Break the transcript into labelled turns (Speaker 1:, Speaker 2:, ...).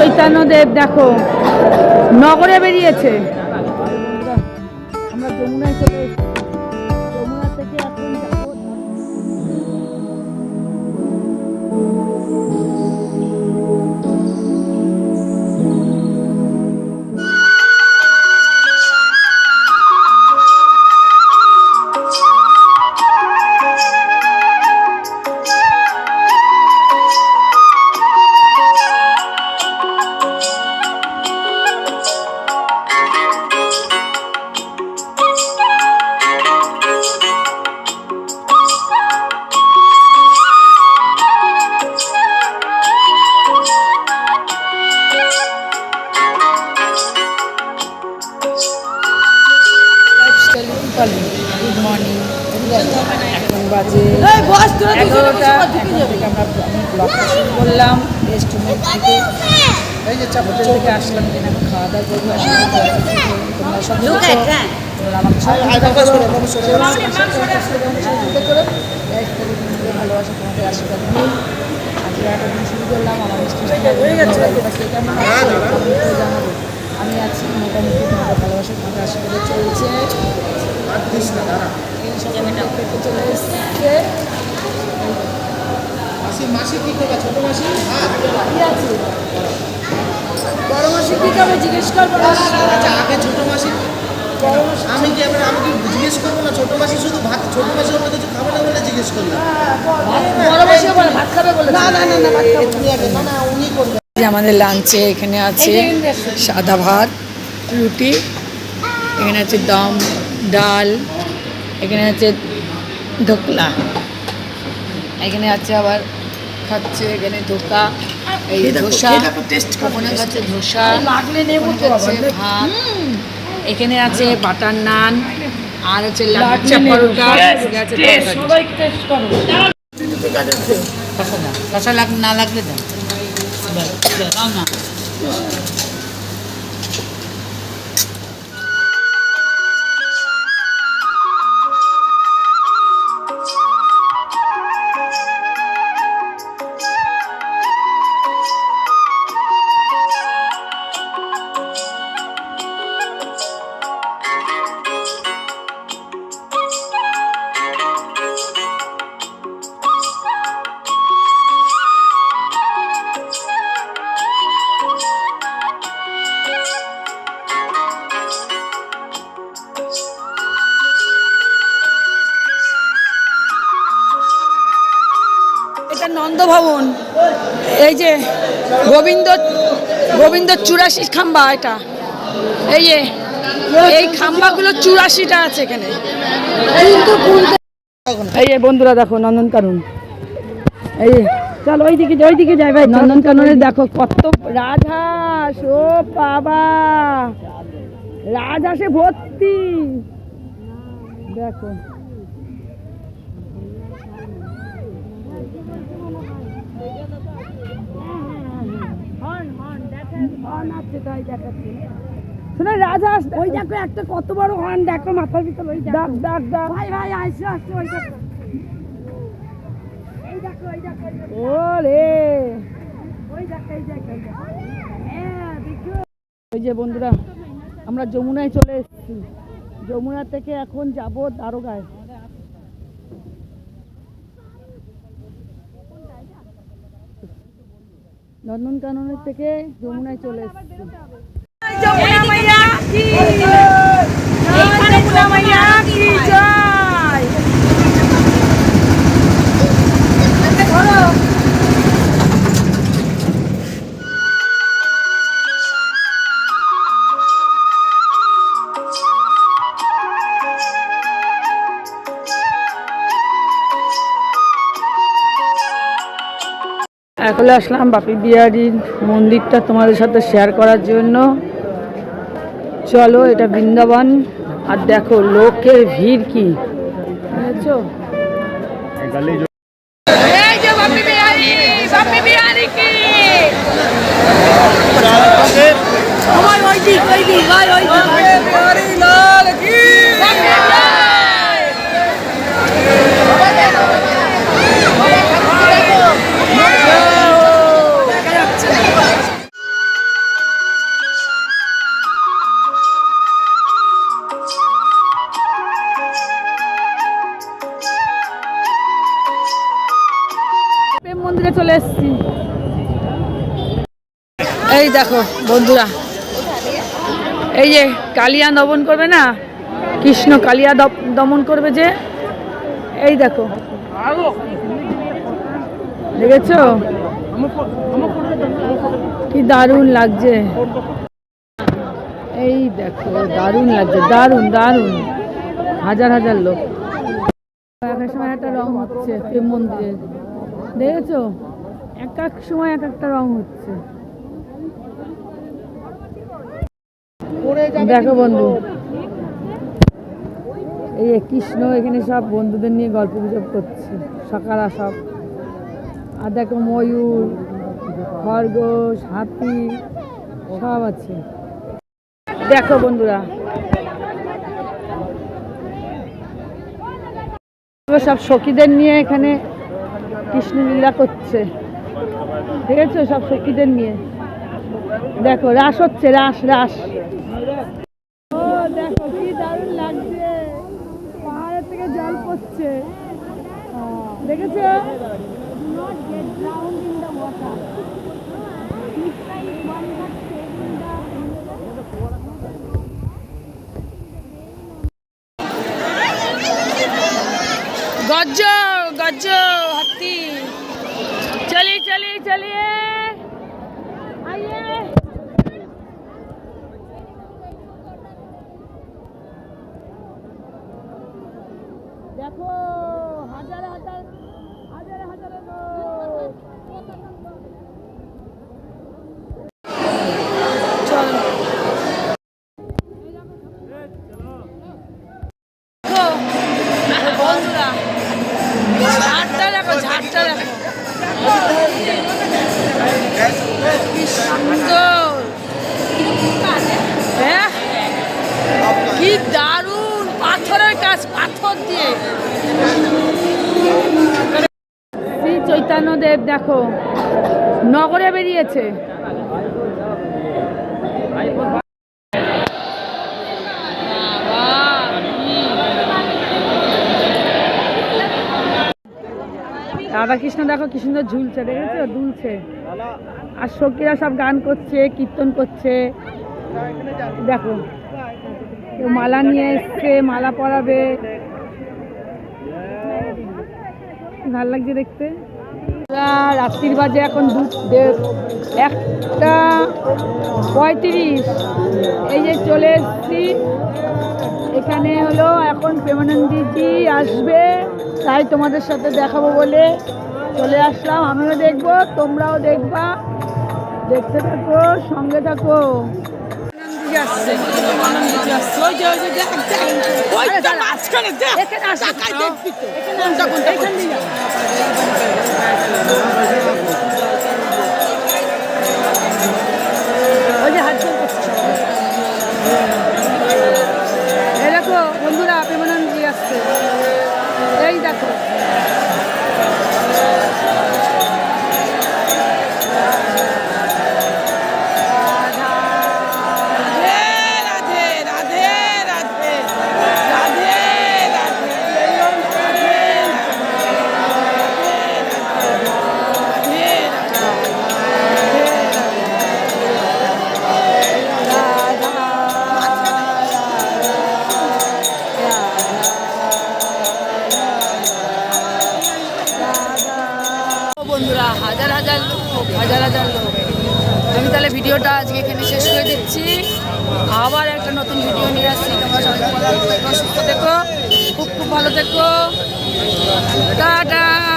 Speaker 1: চৈতন্যদেব দেখো নগরে বেরিয়েছে। আমরা যমুনায় চলে এসেছি। গুড মর্নিং এখন বাজে এগারোটা। এখন থেকে আমরা আমি ব্লগটা শুরু করলাম। রেস্টুরেন্ট থেকে। এই হোটেল থেকে আসলাম আমি খাওয়া দাওয়া করব তোমরা সব ভালোবাসা তোমাদের আশীর্বাদ নিই আজকে একটা দিন শুরু করলাম। আমার জানাব আমি আছি মোটামুটি তোমাদের ভালোবাসা তোমাদের আশীর্বাদে চলছে।
Speaker 2: মাসি মাসি কি করবে? ছোট মাসি?
Speaker 1: আছে বড় মাসি কি খাবে জিজ্ঞেস করব
Speaker 2: আচ্ছা আগে ছোট মাসি। আমি কি এবার আমি কি জিজ্ঞেস করব না? ছোট মাসি শুধু ভাত ছোট মাসি অন্য কিছু খাবে না বলে জিজ্ঞেস করলাম।
Speaker 1: বড় মাসিও বলে ভাত খাবে বলে
Speaker 2: না না না না ভাত খাব তুমি আগে না না উনি করবে।
Speaker 3: আমাদের লাঞ্চে এখানে আছে সাদা ভাত রুটি এখানে আছে দম। ডাল এখানে আছে ঢোকলা এখানে আছে আবার খাচ্ছে এখানে ধোকা এই ধোসা ওখানে আছে ধোসা
Speaker 1: লাগলে নেব
Speaker 3: ভাত এখানে আছে বাটার নান আর আছে লাচ্চা পরোটা লাগ না লাগলে দাও নন্দভবন। এই যে গোবিন্দ গোবিন্দ চুরাশি খাম্বা এটা। এই যে এই খাম্বাগুলো চুরাশিটা আছে এখানে।
Speaker 1: এই যে বন্ধুরা দেখো নন্দনকানন এই যে, চলো ওই দিকে ওই দিকে যাই ভাই নন্দনকাননে দেখো কত রাজহাঁস ও বাবা। রাজহাঁসে ভর্তি। দেখো। শোনো রাজহাঁস ওই দেখো একটা কত বড় হর্ন দেখো মাথার ভিতর ওই ডাক ডাক ডাক ভাই ভাই আসছে আসছে ওই দেখো। ওরে। ওই যে বন্ধুরা আমরা যমুনায় চলে এসেছি। যমুনা থেকে এখন যাব দারোগায়। নন্দনকাননের থেকে যমুনায় চলে এসেছি। এখন আসলাম বাপি বিহারীর মন্দিরটা তোমাদের সাথে শেয়ার করার জন্য। চলো, এটা বৃন্দাবন। আর দেখো, লোকের ভিড় কি। দেখো, বন্ধুরা। এই যে কালিয়া দমন করবে না? কৃষ্ণ কালিয়া দমন করবে যে? এই দেখো। দেখেছ? কি দারুণ লাগছে। এই দেখো, দারুণ লাগছে, দারুণ দারুণ। হাজার হাজার লোক। এক সময় একটা রং হচ্ছে মন্দিরের। দেখেছ? এক এক সময় এক একটা রং হচ্ছে। দেখো বন্ধু। এই কৃষ্ণ এখানে সব বন্ধুদের নিয়ে গল্প গুজব করছে সকালা সব। আর দেখো ময়ূর খরগোশ হাতি সব আছে। দেখো বন্ধুরা। সব সখীদের নিয়ে এখানে কৃষ্ণ লীলা করছে। ঠিক আছে সব সখীদের নিয়ে? দেখো রাস হচ্ছে রাস রাস ও, দেখো, কি দারুণ লাগছে। পাহাড়ের থেকে জল পড়ছে। দেখেছ গজ্জ গজ্জ হাতি চলি চলি চলিয়ে আইয়ে দেখো হাজার হাজার হাজার হাজার লোক চলো দেখো, বন্ধুরা ঝাড়টা দেখো ঝাড়টা দেখো। কি সুন্দর। হ্যাঁ? কি দারুণ পাথরের কাজ, পাথর দিয়ে। শ্রী চৈতন্যদেব দেখো, নগরে বেরিয়েছে। রাধাকৃষ্ণ দেখো কি সুন্দর ঝুলছে, দেখেছ? দুলছে। আর সখীরা সব গান করছে, কীর্তন করছে। দেখো, কেউ মালা নিয়ে এসছে, মালা পরাবে। ভালো লাগছে দেখতে? রাত্রির বাজে এখন দু একটা পঁয়ত্রিশ। এই যে চলে এসছি। এখানে হলো এখন প্রেমানন্দজি আসবে। তাই তোমাদের সাথে দেখাবো বলে চলে আসলাম। আমিও দেখব তোমরাও দেখবা। দেখতে থাকো সঙ্গে থাকো। হাজার হাজার লোক, হাজার হাজার লোক। আমি তাহলে ভিডিওটা আজকে এখানে শেষ করে দিচ্ছি। আবার একটা নতুন ভিডিও নিয়ে আসছি। তোমরা সবাই ভালো থেকো, সুস্থ থেকো, খুব খুব ভালো থেকো। টাটা!